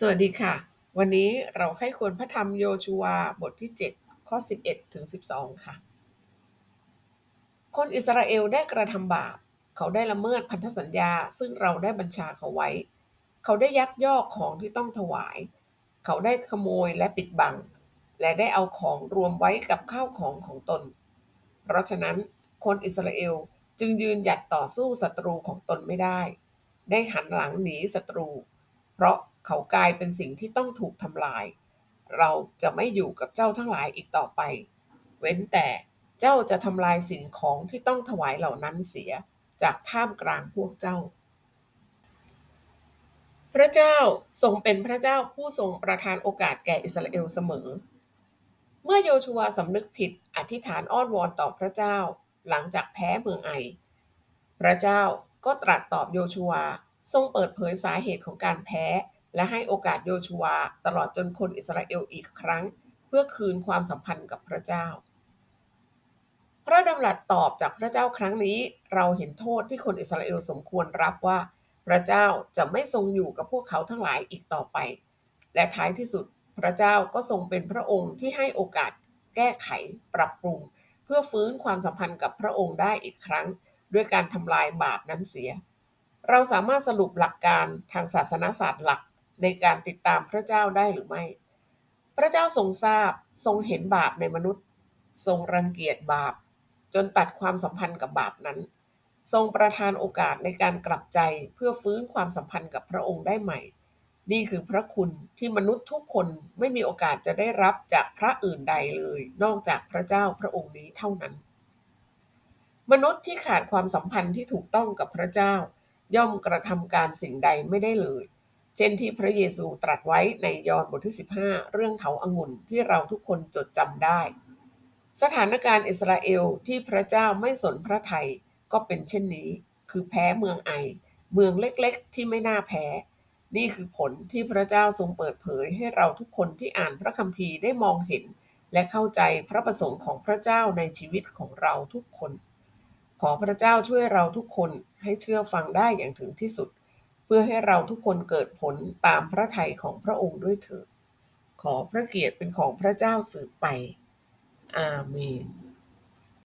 สวัสดีค่ะ วันนี้เราให้ควรพระธรรมโยชูวาบทที่ 7 ข้อ 11 ถึง 12 ค่ะ คนอิสราเอลได้กระทำบาป เขาได้ละเมิดพันธสัญญาซึ่งเราได้บัญชาเขาไว้ เขาได้ยักยอกของที่ต้องถวาย เขาได้ขโมยและปิดบัง และได้เอาของรวมไว้กับข้าวของของตน เพราะฉะนั้นคนอิสราเอลจึงยืนหยัดต่อสู้ศัตรูของตนไม่ได้ ได้หันหลังหนีศัตรู เพราะ เขากลายเป็นสิ่งที่ต้องถูกทำลาย เราจะไม่อยู่กับเจ้าทั้งหลายอีกต่อไป เว้นแต่เจ้าจะทำลายสิ่งของที่ต้องถวายเหล่านั้นเสียจากท่ามกลางพวกเจ้า พระเจ้าทรงเป็นพระเจ้าผู้ทรงประทานโอกาสแก่อิสราเอลเสมอ เมื่อโยชูวาสำนึกผิดอธิษฐานอ้อนวอนต่อพระเจ้าหลังจากแพ้เมืองไอ พระเจ้าก็ตรัสตอบโยชูวาทรงเปิดเผยสาเหตุของการแพ้ และให้โอกาสโยชูวตลอดจนคนอิสราเอลอีกครั้ง เพื่อคืนความสัมพันธ์กับพระเจ้า พระดำรัสตอบจากพระเจ้าครั้งนี้ เราเห็นโทษที่คนอิสราเอลสมควรรับว่า พระเจ้าจะไม่ทรงอยู่กับพวกเขาทั้งหลายอีกต่อไป และท้ายที่สุดพระเจ้าก็ทรงเป็นพระองค์ที่ให้โอกาสแก้ไขปรับปรุง เพื่อฟื้นความสัมพันธ์กับพระองค์ได้อีกครั้ง ด้วยการทำลายบาปนั้นเสีย เราสามารถสรุปหลักการทางศาสนศาสตร์หลัก ในการติดตามพระเจ้าได้หรือไม่ พระเจ้าทรงทราบทรงเห็นบาปในมนุษย์ ทรงรังเกียจบาป จนตัดความสัมพันธ์กับบาปนั้น ทรงประทานโอกาสในการกลับใจเพื่อฟื้นความสัมพันธ์กับพระองค์ได้ใหม่ นี่คือพระคุณที่มนุษย์ทุกคนไม่มีโอกาสจะได้รับจากพระอื่นใดเลย นอกจากพระเจ้าพระองค์นี้เท่านั้น มนุษย์ที่ขาดความสัมพันธ์ที่ถูกต้องกับพระเจ้า ย่อมกระทำการสิ่งใดไม่ได้เลย เช่นที่พระเยซูตรัสไว้ในยอห์นบทที่ 15 เรื่องเถาอางุ่นที่เราทุกคนจดจำได้ สถานการณ์อิสราเอลที่พระเจ้าไม่สนพระไทยก็เป็นเช่นนี้ คือแพ้เมืองไอ เมืองเล็กๆ ที่ไม่น่าแพ้ นี่คือผลที่พระเจ้าทรงเปิดเผยให้เราทุกคนที่อ่านพระคัมภีร์ได้มองเห็น และเข้าใจพระประสงค์ของพระเจ้าในชีวิตของเราทุกคน ขอพระเจ้าช่วยเราทุกคนให้เชื่อฟังได้อย่างถึงที่สุด เพื่อให้เราทุกคนเกิดผลตามพระทัยของพระองค์ด้วยเถิด ขอพระเกียรติเป็นของพระเจ้าสืบไป อาเมน